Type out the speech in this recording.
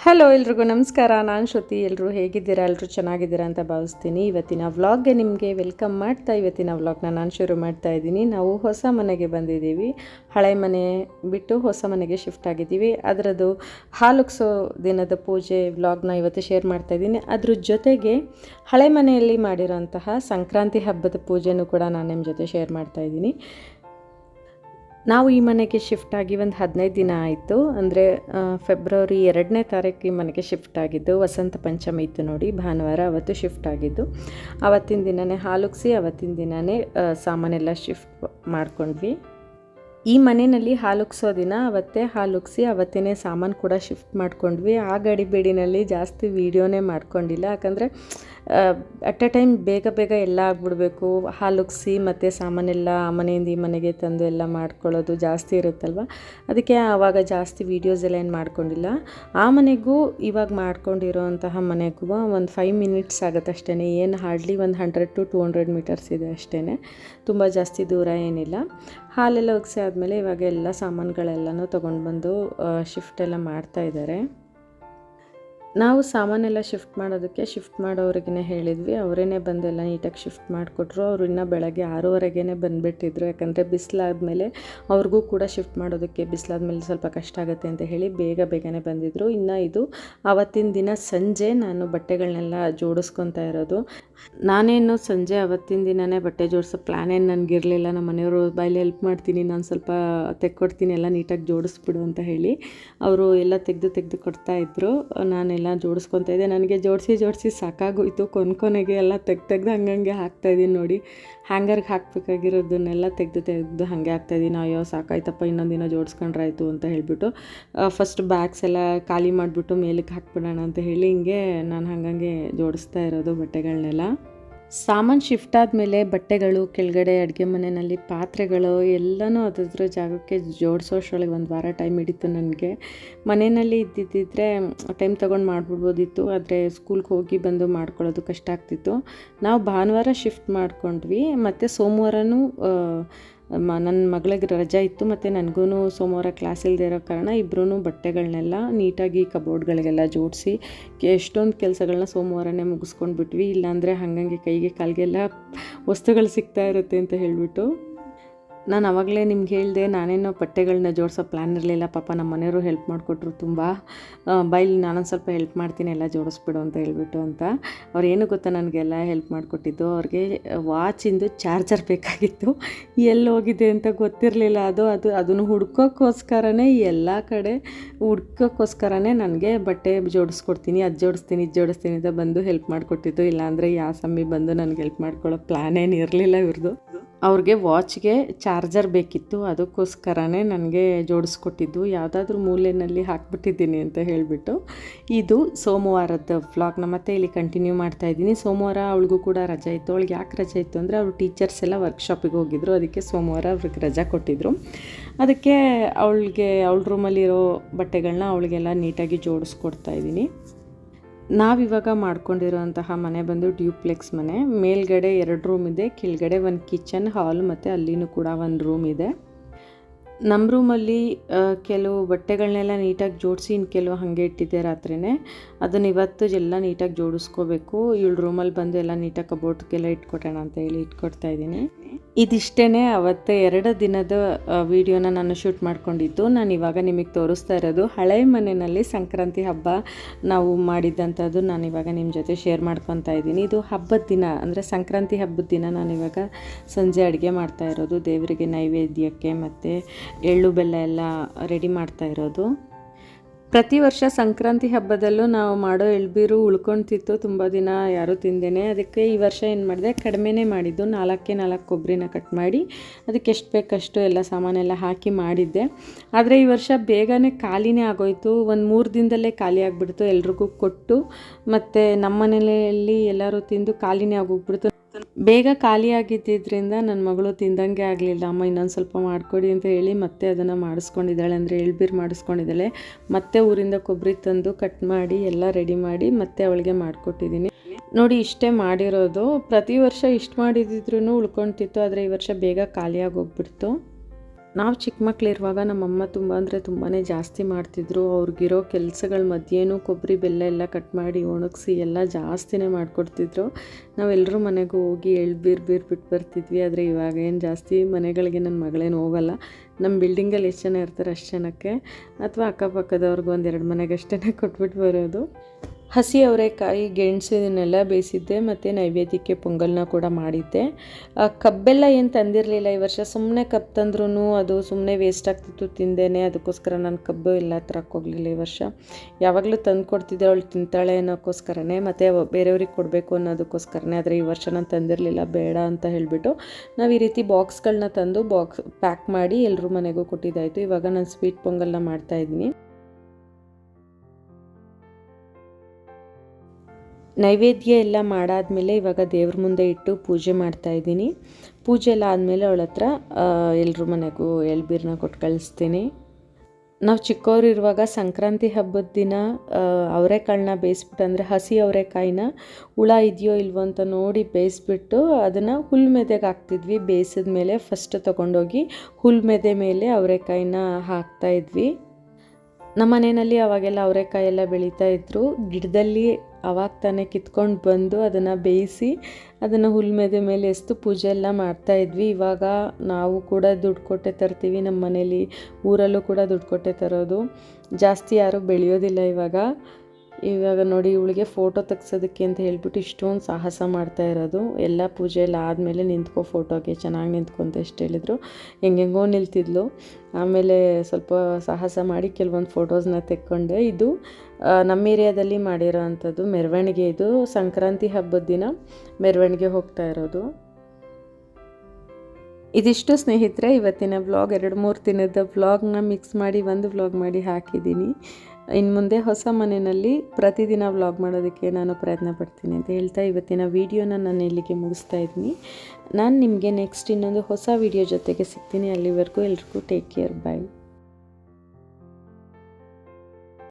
Hello ಎಲ್ರಿಗೂ ನಮಸ್ಕಾರ. ನಾನು ಶ್ರುತಿ. ಎಲ್ಲರೂ ಹೇಗಿದ್ದೀರಾ? ಎಲ್ಲರೂ ಚೆನ್ನಾಗಿದ್ದೀರಾ ಅಂತ ಭಾವಿಸ್ತೀನಿ. ಇವತ್ತಿನ ವ್ಲಾಗ್ಗೆ ನಿಮಗೆ ವೆಲ್ಕಮ್ ಮಾಡ್ತಾ ಇವತ್ತಿನ ವ್ಲಾಗ್ನ ನಾನು ಶುರು ಮಾಡ್ತಾ ಇದ್ದೀನಿ. ನಾವು ಹೊಸ ಮನೆಗೆ ಬಂದಿದ್ದೀವಿ. ಹಳೆ ಮನೆ ಬಿಟ್ಟು ಹೊಸ ಮನೆಗೆ ಶಿಫ್ಟ್ ಆಗಿದ್ದೀವಿ. ಅದರದ್ದು ಹಾಲುಕ್ಸೋ ದಿನದ ಪೂಜೆ ವ್ಲಾಗ್ನ ಇವತ್ತು ಶೇರ್ ಮಾಡ್ತಾ ಇದ್ದೀನಿ. ಅದ್ರ ಜೊತೆಗೆ ಹಳೆ ಮನೆಯಲ್ಲಿ ಮಾಡಿರೋಂತಹ ಸಂಕ್ರಾಂತಿ ಹಬ್ಬದ ಪೂಜೆನೂ ಕೂಡ ನಾನು ನಿಮ್ಮ ಜೊತೆ ಶೇರ್ ಮಾಡ್ತಾ ಇದ್ದೀನಿ. ನಾವು ಈ ಮನೆಗೆ ಶಿಫ್ಟ್ ಆಗಿ ಒಂದು ಹದಿನೈದು ದಿನ ಆಯಿತು. ಅಂದರೆ ಫೆಬ್ರವರಿ ಎರಡನೇ ತಾರೀಕು ಈ ಮನೆಗೆ ಶಿಫ್ಟ್ ಆಗಿದ್ದು, ವಸಂತ ಪಂಚಮಿ ಇತ್ತು ನೋಡಿ, ಭಾನುವಾರ ಅವತ್ತು ಶಿಫ್ಟ್ ಆಗಿದ್ದು. ಅವತ್ತಿನ ದಿನವೇ ಹಾಲುಕ್ಸಿ ಅವತ್ತಿನ ದಿನವೇ ಸಾಮಾನೆಲ್ಲ ಶಿಫ್ಟ್ ಮಾಡ್ಕೊಂಡ್ವಿ. ಈ ಮನೆಯಲ್ಲಿ ಹಾಲುಕ್ಸೋ ದಿನ ಅವತ್ತೇ ಹಾಲುಕ್ಸಿ ಅವತ್ತೇ ಸಾಮಾನು ಕೂಡ ಶಿಫ್ಟ್ ಮಾಡ್ಕೊಂಡ್ವಿ. ಆ ಗಡಿಬೇಡಿನಲ್ಲಿ ಜಾಸ್ತಿ ವೀಡಿಯೋನೇ ಮಾಡ್ಕೊಂಡಿಲ್ಲ. ಯಾಕಂದರೆ ಅಟ್ ಎ ಟೈಮ್ ಬೇಗ ಬೇಗ ಎಲ್ಲ ಆಗ್ಬಿಡ್ಬೇಕು. ಹಾಲುಗ್ಸಿ ಮತ್ತು ಸಾಮಾನೆಲ್ಲ ಆ ಮನೆಯಿಂದ ಈ ಮನೆಗೆ ತಂದು ಎಲ್ಲ ಮಾಡ್ಕೊಳ್ಳೋದು ಜಾಸ್ತಿ ಇರುತ್ತಲ್ವ? ಅದಕ್ಕೆ ಆವಾಗ ಜಾಸ್ತಿ ವೀಡಿಯೋಸ್ ಎಲ್ಲ ಏನು ಮಾಡ್ಕೊಂಡಿಲ್ಲ. ಆ ಮನೆಗೂ ಇವಾಗ ಮಾಡ್ಕೊಂಡಿರೋಂತಹ ಮನೆಗೂ ಒಂದು ಫೈವ್ ಮಿನಿಟ್ಸ್ ಆಗುತ್ತೆ ಅಷ್ಟೇ ಏನು ಹಾರ್ಡ್ಲಿ ಒಂದು hundred to two hundred metres ಇದೆ ಅಷ್ಟೇ ತುಂಬ ಜಾಸ್ತಿ ದೂರ ಏನಿಲ್ಲ. ಹಾಲೆಲ್ಲ ಒಗ್ಸಿ ಆದಮೇಲೆ ಇವಾಗ ಎಲ್ಲ ಸಾಮಾನುಗಳೆಲ್ಲನೂ ತೊಗೊಂಡು ಬಂದು ಶಿಫ್ಟ್ ಎಲ್ಲ ಮಾಡ್ತಾ ಇದ್ದಾರೆ. ನಾವು ಸಾಮಾನೆಲ್ಲ ಶಿಫ್ಟ್ ಮಾಡೋದಕ್ಕೆ ಶಿಫ್ಟ್ ಮಾಡೋರಿಗೇ ಹೇಳಿದ್ವಿ. ಅವರೇನೆ ಬಂದೆಲ್ಲ ನೀಟಾಗಿ ಶಿಫ್ಟ್ ಮಾಡಿಕೊಟ್ರು. ಅವರು ಇನ್ನೂ ಬೆಳಗ್ಗೆ ಆರೂವರೆಗೇ ಬಂದುಬಿಟ್ಟಿದ್ರು. ಯಾಕಂದರೆ ಬಿಸಿಲಾದ್ಮೇಲೆ ಅವ್ರಿಗೂ ಕೂಡ ಶಿಫ್ಟ್ ಮಾಡೋದಕ್ಕೆ ಬಿಸಿಲಾದ್ಮೇಲೆ ಸ್ವಲ್ಪ ಕಷ್ಟ ಆಗುತ್ತೆ ಅಂತ ಹೇಳಿ ಬೇಗ ಬೇಗನೆ ಬಂದಿದ್ದರು ಇನ್ನು ಇದು ಆವತ್ತಿನ ದಿನ ಸಂಜೆ ನಾನು ಬಟ್ಟೆಗಳನ್ನೆಲ್ಲ ಜೋಡಿಸ್ಕೊತಾ ಇರೋದು. ನಾನೇನು ಸಂಜೆ ಅವತ್ತಿನ ದಿನವೇ ಬಟ್ಟೆ ಜೋಡಿಸೋ ಪ್ಲ್ಯಾನ್ ಏನು ನನಗಿರಲಿಲ್ಲ. ನಮ್ಮ ಮನೆಯವರು ಬಾಯಲ್ಲಿ ಹೆಲ್ಪ್ ಮಾಡ್ತೀನಿ. ನಾನು ಸ್ವಲ್ಪ ತೆಕ್ಕೊಡ್ತೀನಿ. ಎಲ್ಲ ನೀಟಾಗಿ ಜೋಡಿಸ್ಬಿಡು ಅಂತ ಹೇಳಿ. ಅವರು ಎಲ್ಲ ತೆಗೆದು ತೆಗೆದು ಕೊಡ್ತಾಯಿದ್ರು ನಾನೆಲ್ಲ ಜೋಡಿಸ್ಕೊತಾ ಇದ್ದೆ. ನನಗೆ ಜೋಡಿಸಿ ಜೋಡಿಸಿ ಸಾಕಾಗೋಯಿತು. ಕೊನ್ ಕೊನೆಗೆ ಎಲ್ಲ ತೆಗ್ದು ತೆಗ್ದು ಹಂಗಂಗೆ ಹಾಕ್ತಾಯಿದ್ದೀನಿ ನೋಡಿ. ಹ್ಯಾಂಗರ್ಗೆ ಹಾಕಬೇಕಾಗಿರೋದನ್ನೆಲ್ಲ ತೆಗೆದು ತೆಗೆದು ಹಾಗೆ ಹಾಕ್ತಾಯಿದ್ದೀನಿ ಅಯ್ಯೋ, ಸಾಕಾಯ್ತಪ್ಪ, ಇನ್ನೊಂದು ದಿನ ಜೋಡಿಸ್ಕೊಂಡ್ರಾಯ್ತು ಅಂತ ಹೇಳಿಬಿಟ್ಟು. ಫಸ್ಟ್ ಬ್ಯಾಗ್ಸ್ ಎಲ್ಲ ಖಾಲಿ ಮಾಡಿಬಿಟ್ಟು ಮೇಲಕ್ಕೆ ಹಾಕ್ಬಿಡೋಣ ಅಂತ ಹೇಳಿ ಹಿಂಗೆ ನಾನು ಹಾಗಂಗೆ ಜೋಡಿಸ್ತಾ ಇರೋದು ಬಟ್ಟೆಗಳನ್ನೆಲ್ಲ ಸಾಮಾನು ಶಿಫ್ಟ್ ಆದಮೇಲೆ ಬಟ್ಟೆಗಳು, ಕೆಳಗಡೆ ಅಡುಗೆ ಮನೆಯಲ್ಲಿ ಪಾತ್ರೆಗಳು, ಎಲ್ಲನೂ ಅದ್ರ ಜಾಗಕ್ಕೆ ಜೋಡಿಸೋಷ್ರೊಳಗೆ ಒಂದು ವಾರ ಟೈಮ್ ಹಿಡಿತು ನನಗೆ. ಮನೆಯಲ್ಲಿ ಇದ್ದಿದ್ದರೆ ಟೈಮ್ ತೊಗೊಂಡು ಮಾಡಿಬಿಡ್ಬೋದಿತ್ತು, ಆದರೆ ಸ್ಕೂಲ್ಗೆ ಹೋಗಿ ಬಂದು ಮಾಡ್ಕೊಳ್ಳೋದು ಕಷ್ಟ ಆಗ್ತಿತ್ತು. ನಾವು ಭಾನುವಾರ ಶಿಫ್ಟ್ ಮಾಡ್ಕೊಂಡ್ವಿ, ಮತ್ತು ಸೋಮವಾರನೂ ಮ ನನ್ನ ಮಗಳಿಗೆ ರಜೆ ಇತ್ತು ಮತ್ತು ನನಗೂ ಸೋಮವಾರ ಕ್ಲಾಸ್ ಇಲ್ಲದೆ ಇರೋ ಕಾರಣ ಇಬ್ಬರೂ ಬಟ್ಟೆಗಳನ್ನೆಲ್ಲ ನೀಟಾಗಿ ಕಬೋರ್ಡ್ಗಳಿಗೆಲ್ಲ ಜೋಡಿಸಿ ಎಷ್ಟೊಂದು ಕೆಲಸಗಳನ್ನ ಸೋಮವಾರನೇ ಮುಗಿಸ್ಕೊಂಡ್ಬಿಟ್ವಿ. ಇಲ್ಲಾಂದರೆ ಹಾಗಂಗೆ ಕೈಗೆ ಕಾಲಿಗೆಲ್ಲ ವಸ್ತುಗಳು ಸಿಗ್ತಾ ಇರುತ್ತೆ ಅಂತ ಹೇಳಿಬಿಟ್ಟು. ನಾನು ಅವಾಗಲೇ ನಿಮ್ಗೆ ಹೇಳಿದೆ, ನಾನೇನೋ ಬಟ್ಟೆಗಳನ್ನ ಜೋಡಿಸೋ ಪ್ಲ್ಯಾನ್ ಇರಲಿಲ್ಲ. ಪಾಪ ನಮ್ಮ ಮನೆಯವರು ಹೆಲ್ಪ್ ಮಾಡಿಕೊಟ್ರು ತುಂಬ. ಬೈಲಿ ನಾನೊಂದು ಸ್ವಲ್ಪ ಹೆಲ್ಪ್ ಮಾಡ್ತೀನಿ, ಎಲ್ಲ ಜೋಡಿಸ್ಬಿಡು ಅಂತ ಹೇಳ್ಬಿಟ್ಟು ಅಂತ. ಅವ್ರು ಏನು ಗೊತ್ತಾ ನನಗೆಲ್ಲ ಹೆಲ್ಪ್ ಮಾಡಿಕೊಟ್ಟಿದ್ದು? ಅವ್ರಿಗೆ ವಾಚಿಂದು ಚಾರ್ಜರ್ ಬೇಕಾಗಿತ್ತು. ಎಲ್ಲಿ ಹೋಗಿದೆ ಅಂತ ಗೊತ್ತಿರಲಿಲ್ಲ. ಅದು ಅದು, ಅದನ್ನು ಹುಡ್ಕೋಕ್ಕೋಸ್ಕರನೇ ಎಲ್ಲ ಕಡೆ ಹುಡ್ಕೋಕ್ಕೋಸ್ಕರನೇ ನನಗೆ ಬಟ್ಟೆ ಜೋಡಿಸ್ಕೊಡ್ತೀನಿ. ಅದು ಜೋಡಿಸ್ತೀನಿ, ಇದು ಜೋಡಿಸ್ತೀನಿ ಅಂತ ಬಂದು ಹೆಲ್ಪ್ ಮಾಡಿಕೊಟ್ಟಿದ್ದು. ಇಲ್ಲಾಂದರೆ ಯಾವ ಸಮಯ ಬಂದು ನನಗೆ ಹೆಲ್ಪ್ ಮಾಡ್ಕೊಳ್ಳೋ ಪ್ಲ್ಯಾನೇನು ಇರಲಿಲ್ಲ ಇವ್ರದ್ದು ಅವ್ರಿಗೆ ವಾಚ್ಗೆ ಚಾರ್ಜರ್ ಬೇಕಿತ್ತು, ಅದಕ್ಕೋಸ್ಕರನೇ ನನಗೆ ಜೋಡಿಸ್ಕೊಟ್ಟಿದ್ದು. ಯಾವುದಾದ್ರೂ ಮೂಲೆಯಲ್ಲಿ ಹಾಕ್ಬಿಟ್ಟಿದ್ದೀನಿ ಅಂತ ಹೇಳಿಬಿಟ್ಟು. ಇದು ಸೋಮವಾರದ ವ್ಲಾಗ್ನ ಮತ್ತೆ ಇಲ್ಲಿ ಕಂಟಿನ್ಯೂ ಮಾಡ್ತಾ ಇದ್ದೀನಿ. ಸೋಮವಾರ ಅವಳಿಗೂ ಕೂಡ ರಜೆ ಇತ್ತು. ಅವಳಿಗೆ ಯಾಕೆ ರಜೆ ಇತ್ತು ಅಂದರೆ ಅವ್ರು ಟೀಚರ್ಸ್ ಎಲ್ಲ ವರ್ಕ್ಶಾಪಿಗೆ ಹೋಗಿದ್ರು. ಅದಕ್ಕೆ ಸೋಮವಾರ ಅವ್ರಿಗೆ ರಜೆ ಕೊಟ್ಟಿದ್ರು. ಅದಕ್ಕೆ ಅವಳಿಗೆ, ಅವಳ ರೂಮಲ್ಲಿರೋ ಬಟ್ಟೆಗಳನ್ನ ಅವಳಿಗೆಲ್ಲ ನೀಟಾಗಿ ಜೋಡಿಸ್ಕೊಡ್ತಾ ಇದ್ದೀನಿ. ನಾವಿವಾಗ ಮಾಡ್ಕೊಂಡಿರೋಂತಹ ಮನೆ ಬಂದು ಡ್ಯೂಪ್ಲೆಕ್ಸ್ ಮನೆ. ಮೇಲ್ಗಡೆ ಎರಡು ರೂಮ್ ಇದೆ, ಕೆಳಗಡೆ ಒಂದು ಕಿಚನ್ ಹಾಲ್ ಮತ್ತು ಅಲ್ಲಿನೂ ಕೂಡ ಒಂದು ರೂಮ್ ಇದೆ. ನಮ್ಮ ರೂಮಲ್ಲಿ ಕೆಲವು ಬಟ್ಟೆಗಳನ್ನೆಲ್ಲ ನೀಟಾಗಿ ಜೋಡಿಸಿ ಇನ್ನು ಕೆಲವು ಹಾಗೆ ಇಟ್ಟಿದ್ದೆ ರಾತ್ರಿನೇ. ಅದನ್ನು ಇವತ್ತು ಎಲ್ಲ ನೀಟಾಗಿ ಜೋಡಿಸ್ಕೋಬೇಕು. ಇವಳು ರೂಮಲ್ಲಿ ಬಂದು ಎಲ್ಲ ನೀಟಾಗಿ ಕಬೋರ್ಡ್ಗೆಲ್ಲ ಇಟ್ಕೊಟ್ಟೋಣ ಅಂತ ಹೇಳಿ ಇಟ್ಕೊಡ್ತಾ ಇದ್ದೀನಿ. ಇದಿಷ್ಟೇ ಅವತ್ತು ಎರಡು ದಿನದ ವಿಡಿಯೋನ ನಾನು ಶೂಟ್ ಮಾಡ್ಕೊಂಡಿದ್ದು. ನಾನು ಇವಾಗ ನಿಮಗೆ ತೋರಿಸ್ತಾ ಇರೋದು ಹಳೆ ಮನೆಯಲ್ಲಿ ಸಂಕ್ರಾಂತಿ ಹಬ್ಬ ನಾವು ಮಾಡಿದ್ದಂಥದ್ದು ನಾನು ಇವಾಗ ನಿಮ್ಮ ಜೊತೆ ಶೇರ್ ಮಾಡ್ಕೊತಾ ಇದ್ದೀನಿ. ಇದು ಹಬ್ಬದ ದಿನ, ಅಂದರೆ ಸಂಕ್ರಾಂತಿ ಹಬ್ಬದ ದಿನ ನಾನು ಇವಾಗ ಸಂಜೆ ಅಡುಗೆ ಮಾಡ್ತಾ ಇರೋದು. ದೇವರಿಗೆ ನೈವೇದ್ಯಕ್ಕೆ ಮತ್ತು ಎಳ್ಳು ಬೆಲ್ಲ ಎಲ್ಲ ರೆಡಿ ಮಾಡ್ತಾ ಇರೋದು. ಪ್ರತಿ ವರ್ಷ ಸಂಕ್ರಾಂತಿ ಹಬ್ಬದಲ್ಲೂ ನಾವು ಮಾಡೋ ಎಳ್ಬೀರು ಉಳ್ಕೊಳ್ತಿತ್ತು ತುಂಬ ದಿನ ಯಾರೂ ತಿಂದೇನೆ. ಅದಕ್ಕೆ ಈ ವರ್ಷ ಏನು ಮಾಡಿದೆ, ಕಡಿಮೆನೇ ಮಾಡಿದ್ದು ನಾಲ್ಕೇ ನಾಲ್ಕು ಕೊಬ್ಬರಿನ ಕಟ್ ಮಾಡಿ, ಅದಕ್ಕೆ ಎಷ್ಟು ಬೇಕಷ್ಟು ಎಲ್ಲ ಸಾಮಾನೆಲ್ಲ ಹಾಕಿ ಮಾಡಿದ್ದೆ. ಆದರೆ ಈ ವರ್ಷ ಬೇಗನೆ ಖಾಲಿನೇ ಆಗೋಯ್ತು. ಒಂದು ಮೂರು ದಿನದಲ್ಲೇ ಖಾಲಿ ಆಗಿಬಿಡ್ತು ಎಲ್ರಿಗೂ ಕೊಟ್ಟು, ಮತ್ತು ನಮ್ಮ ಮನೆಯಲ್ಲಿ ಎಲ್ಲರೂ ತಿಂದು ಖಾಲಿನೇ ಆಗೋಗ್ಬಿಡ್ತು. ಬೇಗ ಖಾಲಿಯಾಗಿದ್ದಿದ್ದರಿಂದ ನನ್ನ ಮಗಳು ತಿಂದಂಗೆ ಆಗಲಿಲ್ಲ. ಅಮ್ಮ, ಇನ್ನೊಂದು ಸ್ವಲ್ಪ ಮಾಡಿಕೊಡಿ ಅಂತ ಹೇಳಿ ಮತ್ತೆ ಅದನ್ನು ಮಾಡಿಸ್ಕೊಂಡಿದ್ದಾಳೆ. ಅಂದರೆ ಎಳ್ಬೀರು ಮಾಡಿಸ್ಕೊಂಡಿದ್ದಾಳೆ. ಮತ್ತೆ ಊರಿಂದ ಕೊಬ್ಬರಿ ತಂದು ಕಟ್ ಮಾಡಿ ಎಲ್ಲ ರೆಡಿ ಮಾಡಿ ಮತ್ತೆ ಅವಳಿಗೆ ಮಾಡಿಕೊಟ್ಟಿದ್ದೀನಿ. ನೋಡಿ, ಇಷ್ಟೇ ಮಾಡಿರೋದು. ಪ್ರತಿ ವರ್ಷ ಇಷ್ಟು ಮಾಡಿದಿದ್ರೂ ಉಳ್ಕೊತಿತ್ತು ಆದರೆ ಈ ವರ್ಷ ಬೇಗ ಖಾಲಿಯಾಗಿ ಹೋಗ್ಬಿಡ್ತು. ನಾವು ಚಿಕ್ಕ ಮಕ್ಕಳಿರುವಾಗ ನಮ್ಮಮ್ಮ ತುಂಬ ಅಂದರೆ ತುಂಬಾ ಜಾಸ್ತಿ ಮಾಡ್ತಿದ್ರು. ಅವ್ರಿಗಿರೋ ಕೆಲಸಗಳ ಮಧ್ಯೆನೂ ಕೊಬ್ಬರಿ ಬೆಲ್ಲ ಎಲ್ಲ ಕಟ್ ಮಾಡಿ ಒಣಗಿಸಿ ಎಲ್ಲ ಜಾಸ್ತಿನೇ ಮಾಡಿಕೊಡ್ತಿದ್ರು. ನಾವೆಲ್ಲರೂ ಮನೆಗೂ ಹೋಗಿ ಎಳ್ಬೀರ್ ಬೀರ್ ಬಿಟ್ಟು ಬರ್ತಿದ್ವಿ. ಆದರೆ ಇವಾಗ ಏನು ಜಾಸ್ತಿ ಮನೆಗಳಿಗೆ ನನ್ನ ಮಗಳೇನು ಹೋಗಲ್ಲ. ನಮ್ಮ ಬಿಲ್ಡಿಂಗಲ್ಲಿ ಎಷ್ಟು ಜನ ಇರ್ತಾರೆ ಅಷ್ಟು ಜನಕ್ಕೆ. ಅಥವಾ ಅಕ್ಕಪಕ್ಕದವ್ರಿಗೂ ಒಂದೆರಡು ಮನೆಗಷ್ಟೇ ಕೊಟ್ಬಿಟ್ಟು ಬರೋದು. ಹಸಿ ಅವರೆಕಾಯಿ ಗೆಣಸಿನೆಲ್ಲ ಬೇಯಿಸಿದ್ದೆ ಮತ್ತು ನೈವೇದ್ಯಕ್ಕೆ ಪೊಂಗಲ್ನ ಕೂಡ ಮಾಡಿದ್ದೆ. ಕಬ್ಬೆಲ್ಲ ಏನು ತಂದಿರಲಿಲ್ಲ ಈ ವರ್ಷ. ಸುಮ್ಮನೆ ಕಬ್ಬು ತಂದ್ರೂ ಅದು ಸುಮ್ಮನೆ ವೇಸ್ಟ್ ಆಗ್ತಿತ್ತು ತಿಂದೇನೆ. ಅದಕ್ಕೋಸ್ಕರ ನಾನು ಕಬ್ಬು ಎಲ್ಲ ಹೋಗಲಿಲ್ಲ ಈ ವರ್ಷ. ಯಾವಾಗಲೂ ತಂದು ಕೊಡ್ತಿದ್ದೆ, ಅವಳು ತಿಂತಾಳೆ ಅನ್ನೋಕ್ಕೋಸ್ಕರನೇ. ಮತ್ತು ಬೇರೆಯವ್ರಿಗೆ ಕೊಡಬೇಕು ಅನ್ನೋದಕ್ಕೋಸ್ಕರನೇ. ಆದರೆ ಈ ವರ್ಷ ನಾನು ತಂದಿರಲಿಲ್ಲ, ಬೇಡ ಅಂತ ಹೇಳಿಬಿಟ್ಟು ನಾವು ಈ ರೀತಿ ಬಾಕ್ಸ್ಗಳನ್ನ ತಂದು ಬಾಕ್ಸ್ ಪ್ಯಾಕ್ ಮಾಡಿ ಎಲ್ಲರೂ ಮನೆಗೂ ಕೊಟ್ಟಿದ್ದಾಯಿತು. ಇವಾಗ ನಾನು ಸ್ವೀಟ್ ಪೊಂಗಲ್ನ ಮಾಡ್ತಾಯಿದ್ದೀನಿ ನೈವೇದ್ಯ ಎಲ್ಲ ಮಾಡಾದಮೇಲೆ ಇವಾಗ ದೇವ್ರ ಮುಂದೆ ಇಟ್ಟು ಪೂಜೆ ಮಾಡ್ತಾ ಇದ್ದೀನಿ. ಪೂಜೆ ಎಲ್ಲ ಆದಮೇಲೆ ಅವಳ ಹತ್ರ ಎಲ್ಲರ ಮನೆಗೂ ಎಳ್ಬೀರನ್ನ ಕೊಟ್ಟು ಕಳಿಸ್ತೀನಿ. ನಾವು ಚಿಕ್ಕವರಿರುವಾಗ ಸಂಕ್ರಾಂತಿ ಹಬ್ಬದ ದಿನ ಅವರೆಕಾಳನ್ನ ಬೇಯಿಸ್ಬಿಟ್ಟು ಅಂದರೆ ಹಸಿ ಅವರೆಕಾಯಿನ ಹುಳ ಇದೆಯೋ ಇಲ್ವೋ ಅಂತ ನೋಡಿ ಬೇಯಿಸ್ಬಿಟ್ಟು ಅದನ್ನು ಹುಲ್ ಮೆದೆಗೆ ಹಾಕ್ತಿದ್ವಿ. ಬೇಯಿಸಿದ ಮೇಲೆ ಫಸ್ಟ್ ತೊಗೊಂಡೋಗಿ ಹುಲ್ ಮೆದೆ ಮೇಲೆ ಅವರೆಕಾಯಿನ ಹಾಕ್ತಾಯಿದ್ವಿ ನಮ್ಮ ಮನೆಯಲ್ಲಿ ಅವಾಗೆಲ್ಲ ಅವರೆಕಾಯಿ ಎಲ್ಲ ಬೆಳೀತಾ ಇದ್ರು. ಗಿಡದಲ್ಲಿ ಅವಾಗ ತಾನೇ ಕಿತ್ಕೊಂಡು ಬಂದು ಅದನ್ನು ಬೇಯಿಸಿ ಅದನ್ನು ಹುಲ್ಮೆದೆ ಮೇಲೆ ಎಸ್ತು ಪೂಜೆ ಎಲ್ಲ ಮಾಡ್ತಾ ಇದ್ವಿ. ಇವಾಗ ನಾವು ಕೂಡ ದುಡ್ಡು ಕೊಟ್ಟೆ ತರ್ತೀವಿ. ನಮ್ಮ ಮನೇಲಿ ಊರಲ್ಲೂ ಕೂಡ ದುಡ್ಡು ಕೊಟ್ಟೆ ತರೋದು. ಜಾಸ್ತಿ ಯಾರೂ ಬೆಳೆಯೋದಿಲ್ಲ ಇವಾಗ. ಇವಾಗ ನೋಡಿ ಇವಳಿಗೆ ಫೋಟೋ ತೆಗ್ಸೋದಕ್ಕೆ ಅಂತ ಹೇಳ್ಬಿಟ್ಟು ಇಷ್ಟೊಂದು ಸಾಹಸ ಮಾಡ್ತಾ ಇರೋದು. ಎಲ್ಲ ಪೂಜೆ ಎಲ್ಲ ಆದಮೇಲೆ ನಿಂತ್ಕೋ ಫೋಟೋಗೆ ಚೆನ್ನಾಗಿ ನಿಂತ್ಕೊ ಅಂತ ಎಷ್ಟು ಹೇಳಿದ್ರು. ಹೆಂಗೆಂಗೋ ನಿಲ್ತಿದ್ಲು. ಆಮೇಲೆ ಸ್ವಲ್ಪ ಸಾಹಸ ಮಾಡಿ ಕೆಲವೊಂದು ಫೋಟೋಸ್ನ ತೆಕ್ಕೊಂಡೆ. ಇದು ನಮ್ಮ ಏರಿಯಾದಲ್ಲಿ ಮಾಡಿರೋ ಅಂಥದ್ದು ಮೆರವಣಿಗೆ. ಇದು ಸಂಕ್ರಾಂತಿ ಹಬ್ಬದ ದಿನ ಮೆರವಣಿಗೆ ಹೋಗ್ತಾ ಇರೋದು. ಇದಿಷ್ಟು ಸ್ನೇಹಿತರೆ, ಇವತ್ತಿನ ವ್ಲಾಗ್ ಎರಡು ಮೂರು ದಿನದ ವ್ಲಾಗ್ನ ಮಿಕ್ಸ್ ಮಾಡಿ, ಒಂದು ವ್ಲಾಗ್ ಮಾಡಿ ಹಾಕಿದ್ದೀನಿ. ಇನ್ನು ಮುಂದೆ ಹೊಸ ಮನೆಯಲ್ಲಿ ಪ್ರತಿದಿನ ವ್ಲಾಗ್ ಮಾಡೋದಕ್ಕೆ ನಾನು ಪ್ರಯತ್ನ ಪಡ್ತೀನಿ ಅಂತ ಹೇಳ್ತಾ ಇವತ್ತಿನ ವೀಡಿಯೋನ ನಾನು ಇಲ್ಲಿಗೆ ಮುಗಿಸ್ತಾ ಇದ್ದೀನಿ. ನಾನು ನಿಮಗೆ ನೆಕ್ಸ್ಟ್ ಇನ್ನೊಂದು ಹೊಸ ವೀಡಿಯೋ ಜೊತೆಗೆ ಸಿಗ್ತೀನಿ. ಅಲ್ಲಿವರೆಗೂ ಎಲ್ರಿಗೂ ಟೇಕ್ ಕೇರ್ ಬಾಯ್